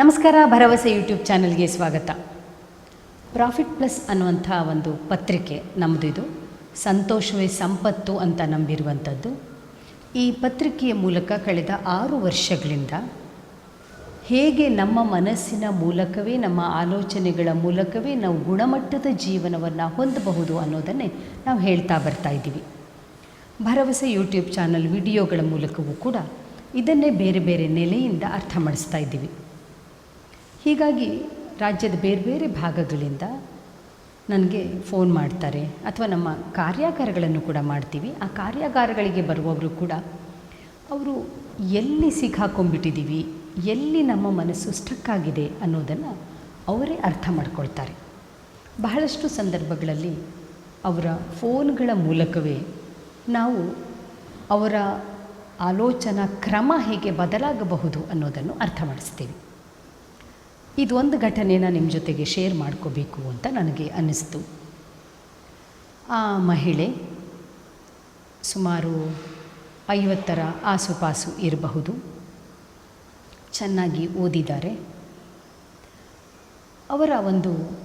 ನಮಸ್ಕಾರ, ಭರವಸೆ ಯೂಟ್ಯೂಬ್ ಚಾನಲ್ಗೆ ಸ್ವಾಗತ. ಪ್ರಾಫಿಟ್ ಪ್ಲಸ್ ಅನ್ನುವಂಥ ಒಂದು ಪತ್ರಿಕೆ ನಮ್ಮದು ಇದು. ಸಂತೋಷವೇ ಸಂಪತ್ತು ಅಂತ ನಂಬಿರುವಂಥದ್ದು. ಈ ಪತ್ರಿಕೆಯ ಮೂಲಕ ಕಳೆದ ಆರು ವರ್ಷಗಳಿಂದ ಹೇಗೆ ನಮ್ಮ ಮನಸ್ಸಿನ ಮೂಲಕವೇ, ನಮ್ಮ ಆಲೋಚನೆಗಳ ಮೂಲಕವೇ ನಾವು ಗುಣಮಟ್ಟದ ಜೀವನವನ್ನು ಹೊಂದಬಹುದು ಅನ್ನೋದನ್ನೇ ನಾವು ಹೇಳ್ತಾ ಬರ್ತಾ ಇದ್ದೀವಿ. ಭರವಸೆ ಯೂಟ್ಯೂಬ್ ಚಾನಲ್ ವಿಡಿಯೋಗಳ ಮೂಲಕವೂ ಕೂಡ ಇದನ್ನೇ ಬೇರೆ ಬೇರೆ ನೆಲೆಯಿಂದ ಅರ್ಥ ಮಾಡಿಸ್ತಾ ಇದ್ದೀವಿ. ಹೀಗಾಗಿ ರಾಜ್ಯದ ಬೇರೆ ಬೇರೆ ಭಾಗಗಳಿಂದ ನನಗೆ ಫೋನ್ ಮಾಡ್ತಾರೆ ಅಥವಾ ನಮ್ಮ ಕಾರ್ಯಾಗಾರಗಳನ್ನು ಕೂಡ ಮಾಡ್ತೀವಿ. ಆ ಕಾರ್ಯಾಗಾರಗಳಿಗೆ ಬರುವವರು ಕೂಡ ಅವರು ಎಲ್ಲಿ ಸಿಕ್ಕಾಕೊಂಡ್ಬಿಟ್ಟಿದ್ದೀವಿ, ಎಲ್ಲಿ ನಮ್ಮ ಮನಸ್ಸು ಸ್ಟಕ್ ಆಗಿದೆ ಅನ್ನೋದನ್ನು ಅವರೇ ಅರ್ಥ ಮಾಡ್ಕೊಳ್ತಾರೆ. ಬಹಳಷ್ಟು ಸಂದರ್ಭಗಳಲ್ಲಿ ಅವರ ಫೋನ್ಗಳ ಮೂಲಕವೇ ನಾವು ಅವರ ಆಲೋಚನಾ ಕ್ರಮ ಹೇಗೆ ಬದಲಾಗಬಹುದು ಅನ್ನೋದನ್ನು ಅರ್ಥ ಮಾಡಿಸ್ತೀವಿ. ಇದೊಂದು ಘಟನೆನ ನಿಮ್ಮ ಜೊತೆಗೆ ಶೇರ್ ಮಾಡ್ಕೋಬೇಕು ಅಂತ ನನಗೆ ಅನ್ನಿಸ್ತು. ಆ ಮಹಿಳೆ ಸುಮಾರು ಐವತ್ತರ ಆಸುಪಾಸು ಇರಬಹುದು. ಚೆನ್ನಾಗಿ ಓದಿದ್ದಾರೆ. ಅವರ ಒಂದು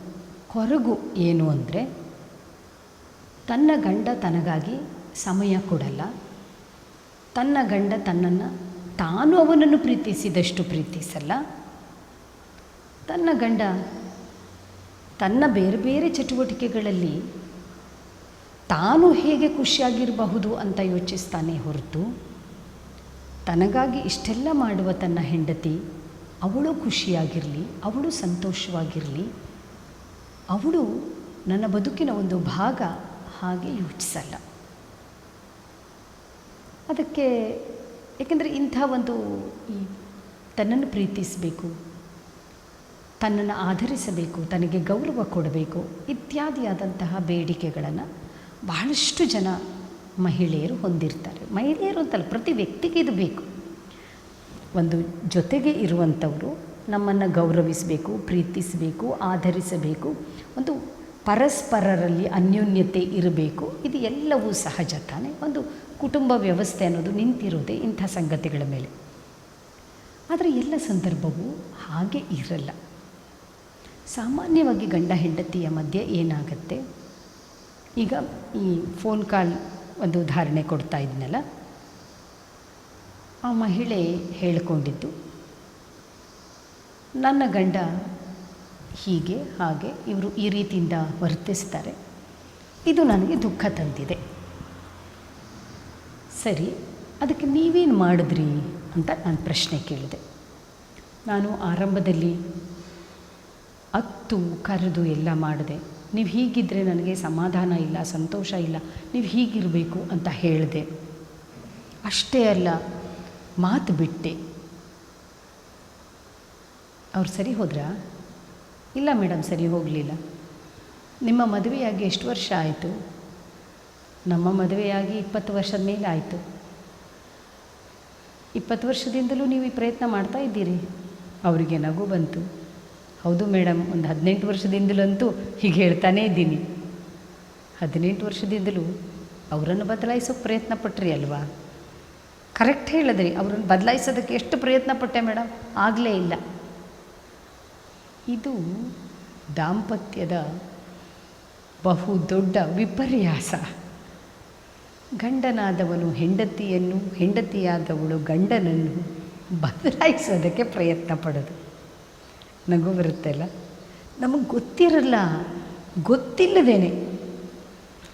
ಕೊರಗು ಏನು ಅಂದರೆ, ತನ್ನ ಗಂಡ ತನಗಾಗಿ ಸಮಯ ಕೊಡಲ್ಲ. ತನ್ನ ಗಂಡ ತನ್ನನ್ನು ತಾನು ಅವನನ್ನು ಪ್ರೀತಿಸಿದಷ್ಟು ಪ್ರೀತಿಸಲ್ಲ. ತನ್ನ ಗಂಡ ತನ್ನ ಬೇರೆ ಬೇರೆ ಚಟುವಟಿಕೆಗಳಲ್ಲಿ ತಾನು ಹೇಗೆ ಖುಷಿಯಾಗಿರಬಹುದು ಅಂತ ಯೋಚಿಸ್ತಾನೆ ಹೊರತು ತನಗಾಗಿ ಇಷ್ಟೆಲ್ಲ ಮಾಡುವ ತನ್ನ ಹೆಂಡತಿ ಅವಳು ಖುಷಿಯಾಗಿರಲಿ, ಅವಳು ಸಂತೋಷವಾಗಿರಲಿ, ಅವಳು ನನ್ನ ಬದುಕಿನ ಒಂದು ಭಾಗ ಹಾಗೆ ಯೋಚಿಸಲ್ಲ. ಅದಕ್ಕೆ ಏಕೆಂದರೆ ಇಂಥ ಒಂದು ಈ ತನ್ನನ್ನು ಪ್ರೀತಿಸಬೇಕು ತನ್ನನ್ನು ಆಧರಿಸಬೇಕು, ತನಗೆ ಗೌರವ ಕೊಡಬೇಕು ಇತ್ಯಾದಿಯಾದಂತಹ ಬೇಡಿಕೆಗಳನ್ನು ಬಹಳಷ್ಟು ಜನ ಮಹಿಳೆಯರು ಹೊಂದಿರ್ತಾರೆ. ಮಹಿಳೆಯರು ಅಂತಲ್ಲ, ಪ್ರತಿ ವ್ಯಕ್ತಿಗೆ ಇದು ಬೇಕು. ಒಂದು ಜೊತೆಗೆ ಇರುವಂಥವರು ನಮ್ಮನ್ನು ಗೌರವಿಸಬೇಕು, ಪ್ರೀತಿಸಬೇಕು, ಆಧರಿಸಬೇಕು. ಒಂದು ಪರಸ್ಪರರಲ್ಲಿ ಅನ್ಯೋನ್ಯತೆ ಇರಬೇಕು. ಇದು ಎಲ್ಲವೂ ಸಹಜ ತಾನೇ. ಒಂದು ಕುಟುಂಬ ವ್ಯವಸ್ಥೆ ಅನ್ನೋದು ನಿಂತಿರೋದೇ ಇಂಥ ಸಂಗತಿಗಳ ಮೇಲೆ. ಆದರೆ ಎಲ್ಲ ಸಂದರ್ಭವೂ ಹಾಗೆ ಇರಲ್ಲ. ಸಾಮಾನ್ಯವಾಗಿ ಗಂಡ ಹೆಂಡತಿಯ ಮಧ್ಯೆ ಏನಾಗುತ್ತೆ? ಈಗ ಈ ಫೋನ್ ಕಾಲ್ ಒಂದು ಉದಾಹರಣೆ ಕೊಡ್ತಾ ಇದ್ನಲ್ಲ? ಆ ಮಹಿಳೆ ಹೇಳಿಕೊಂಡಿದ್ದು, ನನ್ನ ಗಂಡ ಹೀಗೆ, ಹಾಗೆ, ಇವರು ಈ ರೀತಿಯಿಂದ ವರ್ತಿಸ್ತಾರೆ. ಇದು ನನಗೆ ದುಃಖ ತಂದಿದೆ. ಸರಿ, ಅದಕ್ಕೆ ನೀವೇನು ಮಾಡಿದ್ರಿ? ಅಂತ ನಾನು ಪ್ರಶ್ನೆ ಕೇಳಿದೆ. ನಾನು ಆರಂಭದಲ್ಲಿ ಅತ್ತು ಕರೆದು ಎಲ್ಲ ಮಾಡಿದೆ. ನೀವು ಹೀಗಿದ್ದರೆ ನನಗೆ ಸಮಾಧಾನ ಇಲ್ಲ, ಸಂತೋಷ ಇಲ್ಲ, ನೀವು ಹೀಗಿರಬೇಕು ಅಂತ ಹೇಳಿದೆ. ಅಷ್ಟೇ ಅಲ್ಲ, ಮಾತು ಬಿಟ್ಟೆ. ಅವ್ರು ಸರಿ ಹೋದ್ರಾ? ಇಲ್ಲ ಮೇಡಮ್ ಸರಿ ಹೋಗಲಿಲ್ಲ. ನಿಮ್ಮ ಮದುವೆಯಾಗಿ ಎಷ್ಟು ವರ್ಷ ಆಯಿತು? ನಮ್ಮ ಮದುವೆಯಾಗಿ ಇಪ್ಪತ್ತು ವರ್ಷದ ಮೇಲೆ ಆಯಿತು. ಇಪ್ಪತ್ತು ವರ್ಷದಿಂದಲೂ ನೀವು ಈ ಪ್ರಯತ್ನ ಮಾಡ್ತಾ ಇದ್ದೀರಿ. ಅವರಿಗೆ ನಗು ಬಂತು. ಹೌದು ಮೇಡಮ್, ಒಂದು ಹದಿನೆಂಟು ವರ್ಷದಿಂದಲಂತೂ ಹೀಗೆ ಹೇಳ್ತಾನೇ ಇದ್ದೀನಿ. ಹದಿನೆಂಟು ವರ್ಷದಿಂದಲೂ ಅವರನ್ನು ಬದಲಾಯಿಸೋಕೆ ಪ್ರಯತ್ನ ಪಟ್ರಿ ಅಲ್ವಾ? ಕರೆಕ್ಟ್ ಹೇಳಿದ್ರಿ, ಅವರನ್ನು ಬದಲಾಯಿಸೋದಕ್ಕೆ ಎಷ್ಟು ಪ್ರಯತ್ನ ಪಟ್ಟೆ ಮೇಡಮ್? ಆಗಲೇ ಇಲ್ಲ. ಇದು ದಾಂಪತ್ಯದ ಬಹು ದೊಡ್ಡ ವಿಪರ್ಯಾಸ. ಗಂಡನಾದವನು ಹೆಂಡತಿಯನ್ನು, ಹೆಂಡತಿಯಾದವಳು ಗಂಡನನ್ನು ಬದಲಾಯಿಸೋದಕ್ಕೆ ಪ್ರಯತ್ನ ಪಡೋದು. ನಗು ಬರುತ್ತೆ ಅಲ್ಲ? ನಮಗೆ ಗೊತ್ತಿರಲ್ಲ, ಗೊತ್ತಿಲ್ಲದೇನೆ.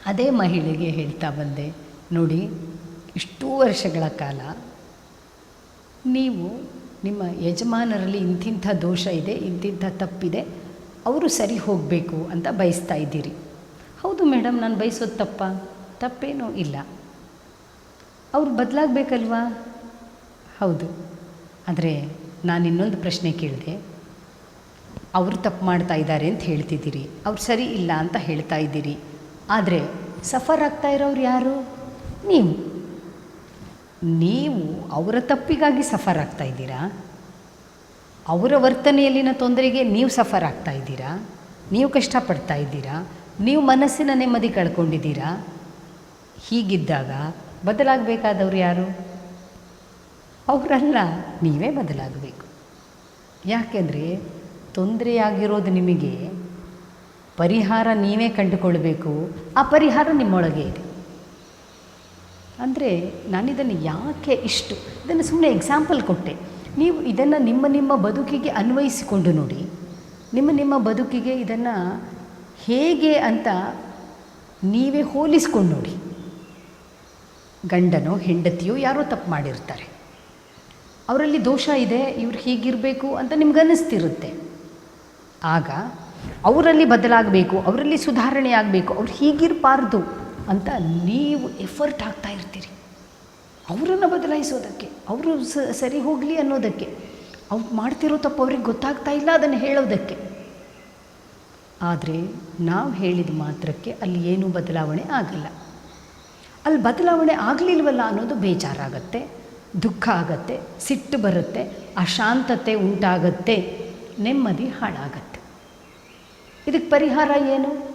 ಅದೇ ಮಹಿಳೆಗೆ ಹೇಳ್ತಾ ಬಂದೆ, ನೋಡಿ, ಇಷ್ಟೂ ವರ್ಷಗಳ ಕಾಲ ನೀವು ನಿಮ್ಮ ಯಜಮಾನರಲ್ಲಿ ಇಂತಿಂಥ ದೋಷ ಇದೆ, ಇಂತಿಂಥ ತಪ್ಪಿದೆ, ಅವರು ಸರಿ ಹೋಗಬೇಕು ಅಂತ ಬಯಸ್ತಾ ಇದ್ದೀರಿ. ಹೌದು ಮೇಡಮ್, ನಾನು ಬಯಸೋದು ತಪ್ಪ? ತಪ್ಪೇನೂ ಇಲ್ಲ. ಅವ್ರು ಬದಲಾಗಬೇಕಲ್ವಾ? ಹೌದು. ಆದರೆ ನಾನು ಇನ್ನೊಂದು ಪ್ರಶ್ನೆ ಕೇಳಿದೆ ಅವರು ತಪ್ಪು ಮಾಡ್ತಾ ಇದ್ದಾರೆ ಅಂತ ಹೇಳ್ತಿದ್ದೀರಿ. ಅವ್ರು ಸರಿ ಇಲ್ಲ ಅಂತ ಹೇಳ್ತಾ ಇದ್ದೀರಿ. ಆದರೆ ಸಫರ್ ಆಗ್ತಾ ಇರೋರು ಯಾರು? ನೀವು. ನೀವು ಅವರ ತಪ್ಪಿಗಾಗಿ ಸಫರ್ ಆಗ್ತಾ ಇದ್ದೀರಾ? ಅವರ ವರ್ತನೆಯಲ್ಲಿನ ತೊಂದರೆಗೆ ನೀವು ಸಫರ್ ಆಗ್ತಾ ಇದ್ದೀರಾ? ನೀವು ಕಷ್ಟಪಡ್ತಾ ಇದ್ದೀರಾ? ನೀವು ಮನಸ್ಸಿನ ನೆಮ್ಮದಿ ಕಳ್ಕೊಂಡಿದ್ದೀರಾ? ಹೀಗಿದ್ದಾಗ ಬದಲಾಗಬೇಕಾದವ್ರು ಯಾರು? ಅವರಲ್ಲ, ನೀವೇ ಬದಲಾಗಬೇಕು. ಯಾಕೆಂದರೆ ತೊಂದರೆಯಾಗಿರೋದು ನಿಮಗೆ, ಪರಿಹಾರ ನೀವೇ ಕಂಡುಕೊಳ್ಬೇಕು ಆ ಪರಿಹಾರ ನಿಮ್ಮೊಳಗೆ ಇದೆ. ಅಂದರೆ ನಾನಿದನ್ನು ಯಾಕೆ ಇಷ್ಟು, ಇದನ್ನು ಸುಮ್ಮನೆ ಎಕ್ಸಾಂಪಲ್ ಕೊಟ್ಟೆ. ನೀವು ಇದನ್ನು ನಿಮ್ಮ ನಿಮ್ಮ ಬದುಕಿಗೆ ಅನ್ವಯಿಸಿಕೊಂಡು ನೋಡಿ. ನಿಮ್ಮ ನಿಮ್ಮ ಬದುಕಿಗೆ ಇದನ್ನು ಹೇಗೆ ಅಂತ ನೀವೇ ಹೋಲಿಸ್ಕೊಂಡು ನೋಡಿ. ಗಂಡನೋ ಹೆಂಡತಿಯೋ ಯಾರೋ ತಪ್ಪು ಮಾಡಿರ್ತಾರೆ. ಅವರಲ್ಲಿ ದೋಷ ಇದೆ, ಇವ್ರು ಹೀಗಿರಬೇಕು ಅಂತ ನಿಮ್ಗೆ ಅನ್ನಿಸ್ತಿರುತ್ತೆ ಆಗ ಅವರಲ್ಲಿ ಬದಲಾಗಬೇಕು, ಅವರಲ್ಲಿ ಸುಧಾರಣೆ ಆಗಬೇಕು, ಅವ್ರು ಹೀಗಿರಬಾರ್ದು ಅಂತ ನೀವು ಎಫರ್ಟ್ ಹಾಕ್ತಾ ಇರ್ತೀರಿ. ಅವರನ್ನು ಬದಲಾಯಿಸೋದಕ್ಕೆ, ಅವರು ಸರಿ ಹೋಗಲಿ ಅನ್ನೋದಕ್ಕೆ, ಅವ್ರು ಮಾಡ್ತಿರೋ ತಪ್ಪು ಅವ್ರಿಗೆ ಗೊತ್ತಾಗ್ತಾ ಇಲ್ಲ ಅದನ್ನು ಹೇಳೋದಕ್ಕೆ. ಆದರೆ ನಾವು ಹೇಳಿದ ಮಾತ್ರಕ್ಕೆ ಅಲ್ಲಿ ಏನೂ ಬದಲಾವಣೆ ಆಗಲ್ಲ. ಅಲ್ಲಿ ಬದಲಾವಣೆ ಆಗಲಿಲ್ವಲ್ಲ ಅನ್ನೋದು ಬೇಜಾರಾಗತ್ತೆ, ದುಃಖ ಆಗತ್ತೆ, ಸಿಟ್ಟು ಬರುತ್ತೆ, ಅಶಾಂತತೆ ಉಂಟಾಗತ್ತೆ. ನೆಮ್ಮದಿ ಹಾಳಾಗತ್ತೆ. ಇದಕ್ಕೆ ಪರಿಹಾರ ಏನು?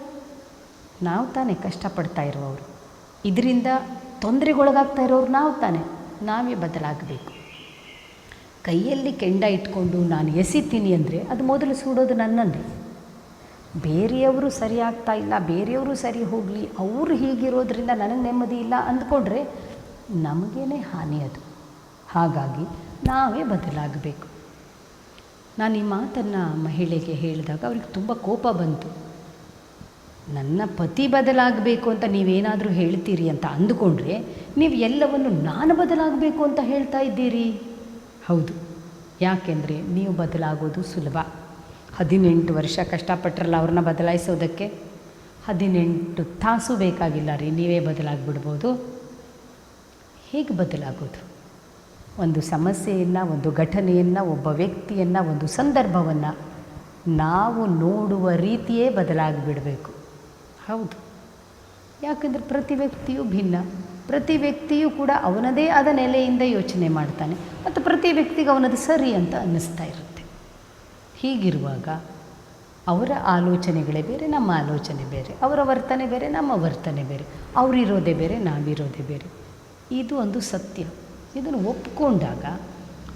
ನಾವು ತಾನೇ ಕಷ್ಟಪಡ್ತಾ ಇರುವವರು ಇದರಿಂದ ತೊಂದರೆಗೊಳಗಾಗ್ತಾ ಇರೋರು ನಾವು ತಾನೇ. ನಾವೇ ಬದಲಾಗಬೇಕು. ಕೈಯಲ್ಲಿ ಕೆಂಡ ಇಟ್ಕೊಂಡು ನಾನು ಎಸಿತೀನಿ ಅಂದರೆ ಅದು ಮೊದಲು ಸುಡೋದು ನನ್ನನ್ನೇ. ಬೇರೆಯವರು ಸರಿ ಆಗ್ತಾ ಇಲ್ಲ, ಬೇರೆಯವರು ಸರಿ ಹೋಗಲಿ, ಅವರು ಹೀಗಿರೋದ್ರಿಂದ ನನಗೆ ನೆಮ್ಮದಿ ಇಲ್ಲ ಅಂದ್ಕೊಂಡ್ರೆ ನಮಗೇನೆ ಹಾನಿ ಅದು. ಹಾಗಾಗಿ ನಾವೇ ಬದಲಾಗಬೇಕು. ನಾನು ಈ ಮಾತನ್ನು ಮಹಿಳೆಗೆ ಹೇಳಿದಾಗ ಅವ್ರಿಗೆ ತುಂಬ ಕೋಪ ಬಂತು. ನನ್ನ ಪತಿ ಬದಲಾಗಬೇಕು ಅಂತ ನೀವೇನಾದರೂ ಹೇಳ್ತೀರಿ ಅಂತ ಅಂದುಕೊಂಡ್ರೆ ನೀವು ಎಲ್ಲವನ್ನು ನಾನು ಬದಲಾಗಬೇಕು ಅಂತ ಹೇಳ್ತಾ ಇದ್ದೀರಿ? ಹೌದು. ಯಾಕೆಂದರೆ ನೀವು ಬದಲಾಗೋದು ಸುಲಭ. ಹದಿನೆಂಟು ವರ್ಷ ಕಷ್ಟಪಟ್ಟರಲ್ಲ ಅವ್ರನ್ನ ಬದಲಾಯಿಸೋದಕ್ಕೆ? ಹದಿನೆಂಟು ತಾಸು ಬೇಕಾಗಿಲ್ಲ ರೀ ನೀವೇ ಬದಲಾಗ್ಬಿಡ್ಬೋದು. ಹೇಗೆ ಬದಲಾಗೋದು? ಒಂದು ಸಮಸ್ಯೆಯನ್ನು, ಒಂದು ಘಟನೆಯನ್ನು, ಒಬ್ಬ ವ್ಯಕ್ತಿಯನ್ನು, ಒಂದು ಸಂದರ್ಭವನ್ನು ನಾವು ನೋಡುವ ರೀತಿಯೇ ಬದಲಾಗಿಬಿಡಬೇಕು. ಹೌದು. ಯಾಕಂದರೆ ಪ್ರತಿ ವ್ಯಕ್ತಿಯೂ ಭಿನ್ನ. ಪ್ರತಿ ವ್ಯಕ್ತಿಯೂ ಕೂಡ ಅವನದೇ ಆದ ನೆಲೆಯಿಂದ ಯೋಚನೆ ಮಾಡ್ತಾನೆ. ಮತ್ತು ಪ್ರತಿ ವ್ಯಕ್ತಿಗೆ ಅವನದು ಸರಿ ಅಂತ ಅನ್ನಿಸ್ತಾ ಇರುತ್ತೆ. ಹೀಗಿರುವಾಗ ಅವರ ಆಲೋಚನೆಗಳೇ ಬೇರೆ, ನಮ್ಮ ಆಲೋಚನೆ ಬೇರೆ. ಅವರ ವರ್ತನೆ ಬೇರೆ, ನಮ್ಮ ವರ್ತನೆ ಬೇರೆ. ಅವರಿರೋದೇ ಬೇರೆ, ನಾವಿರೋದೇ ಬೇರೆ. ಇದು ಒಂದು ಸತ್ಯ. ಇದನ್ನು ಒಪ್ಪಿಕೊಂಡಾಗ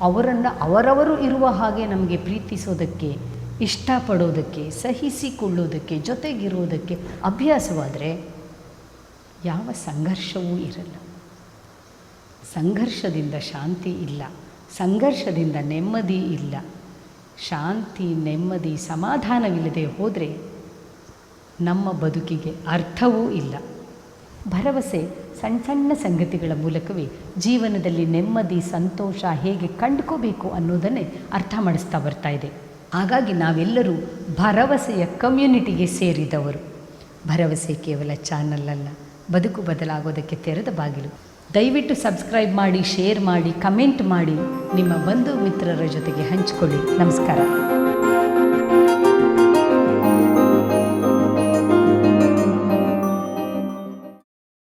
ಅವರನ್ನು ಅವರವರು ಇರುವ ಹಾಗೆ ನಮಗೆ ಪ್ರೀತಿಸೋದಕ್ಕೆ, ಇಷ್ಟಪಡೋದಕ್ಕೆ, ಸಹಿಸಿಕೊಳ್ಳೋದಕ್ಕೆ, ಜೊತೆಗಿರೋದಕ್ಕೆ ಅಭ್ಯಾಸವಾದರೆ ಯಾವ ಸಂಘರ್ಷವೂ ಇರಲ್ಲ. ಸಂಘರ್ಷದಿಂದ ಶಾಂತಿ ಇಲ್ಲ. ಸಂಘರ್ಷದಿಂದ ನೆಮ್ಮದಿ ಇಲ್ಲ. ಶಾಂತಿ, ನೆಮ್ಮದಿ, ಸಮಾಧಾನವಿಲ್ಲದೆ ಹೋದರೆ ನಮ್ಮ ಬದುಕಿಗೆ ಅರ್ಥವೂ ಇಲ್ಲ. ಭರವಸೆ ಸಣ್ಣ ಸಣ್ಣ ಸಂಗತಿಗಳ ಮೂಲಕವೇ ಜೀವನದಲ್ಲಿ ನೆಮ್ಮದಿ, ಸಂತೋಷ ಹೇಗೆ ಕಂಡುಕೋಬೇಕು ಅನ್ನೋದನ್ನೇ ಅರ್ಥ ಮಾಡಿಸ್ತಾ ಬರ್ತಾ ಇದೆ. ಹಾಗಾಗಿ ನಾವೆಲ್ಲರೂ ಭರವಸೆಯ ಕಮ್ಯುನಿಟಿಗೆ ಸೇರಿದವರು. ಭರವಸೆ ಕೇವಲ ಚಾನಲ್ ಅಲ್ಲ, ಬದುಕು ಬದಲಾಗೋದಕ್ಕೆ ತೆರೆದ ಬಾಗಿಲು. ದಯವಿಟ್ಟು ಸಬ್ಸ್ಕ್ರೈಬ್ ಮಾಡಿ ಶೇರ್ ಮಾಡಿ ಕಮೆಂಟ್ ಮಾಡಿ, ನಿಮ್ಮ ಬಂಧು ಮಿತ್ರರ ಜೊತೆಗೆ ಹಂಚಿಕೊಳ್ಳಿ. ನಮಸ್ಕಾರ.